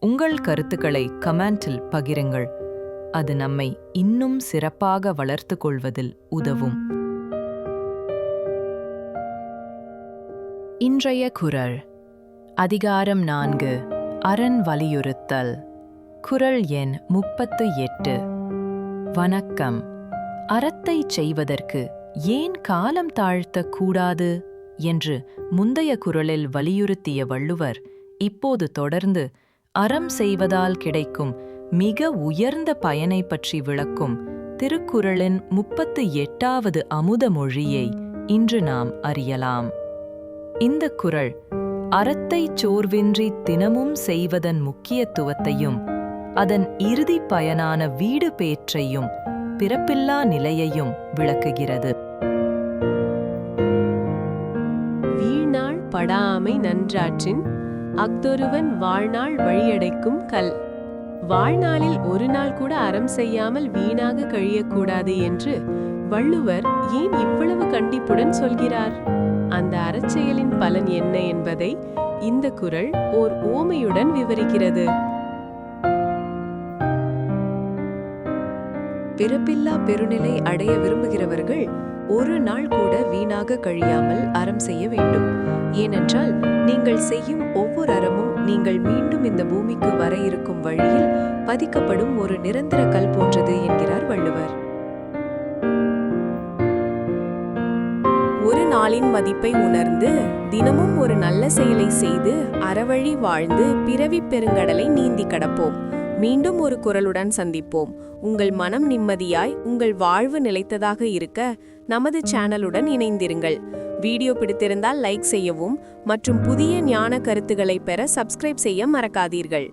உங்கள் கருத்துக்களை கமெண்டில் பகிருங்கள். அது நம்மை இன்னும் சிறப்பாக வளர்த்து கொள்வதில் உதவும். இன்றைய குரல். அதிகாரம் நான்கு. அரண் வலியுறுத்தல். குரல் எண் முப்பத்து எட்டு. வணக்கம். அறத்தை செய்வதற்கு ஏன் காலம் தாழ்த்தக்கூடாது? என்று முந்தைய குரலில் வலியுறுத்திய வள்ளுவர் இப்போது தொடர்ந்து அறம் செய்வதால் கிடைக்கும் மிக உயர்ந்த பயனை பற்றி விளக்கும் திருக்குறளின் முப்பத்து எட்டாவது அமுத மொழியை இன்று நாம் அறியலாம். இந்த குறள் அறத்தை சோர்வின்றி தினமும் செய்வதன் முக்கியத்துவத்தையும் அதன் இறுதி பயனான வீடு பேற்றையும் பிறப்பில்லா நிலையையும் விளக்குகிறது. வீழ்நாள் படாமை நன்றாற்றின் அஃதொருவன் வாழ்நாள் வழியடைக்கும் கல். வாழ்நாளில் ஒரு நாள் கூட அறம் செய்யாமல் வீணாக கழியக்கூடாது என்று வள்ளுவர் ஏன் இவ்வளவு கண்டிப்புடன் சொல்கிறார்? அந்த அறச்செயலின் பலன் என்ன என்பதை இந்த குரல் ஓர் ஓமையுடன் விவரிக்கிறது. பிறப்பில்லா பெருநிலை அடைய விரும்புகிறவர்கள் ஒரு நாள் கூட வீணாக கழியாமல் அறம் செய்ய வேண்டும். ஏனென்றால் நீங்கள் செய்யும் ஒவ்வொரு அறமும் நீங்கள் மீண்டும் இந்த பூமிக்கு வர இருக்கும் வழியில் பதிக்கப்படும் ஒரு நிரந்தர கல் போன்றது என்கிறார் வள்ளுவர். ஒரு நாளின் மதிப்பை உணர்ந்து தினமும் ஒரு நல்ல செயலை செய்து அறவழி வாழ்ந்து பிறவி பெருங்கடலை நீந்தி கடப்போம். மீண்டும் ஒரு குரலுடன் சந்திப்போம். உங்கள் மனம் நிம்மதியாய் உங்கள் வாழ்வு நிலைத்ததாக இருக்க நமது சேனலுடன் இணைந்திருங்கள். வீடியோ பிடித்திருந்தால் லைக் செய்யவும் மற்றும் புதிய ஞான கருத்துக்களை பெற சப்ஸ்கிரைப் செய்ய மறக்காதீர்கள்.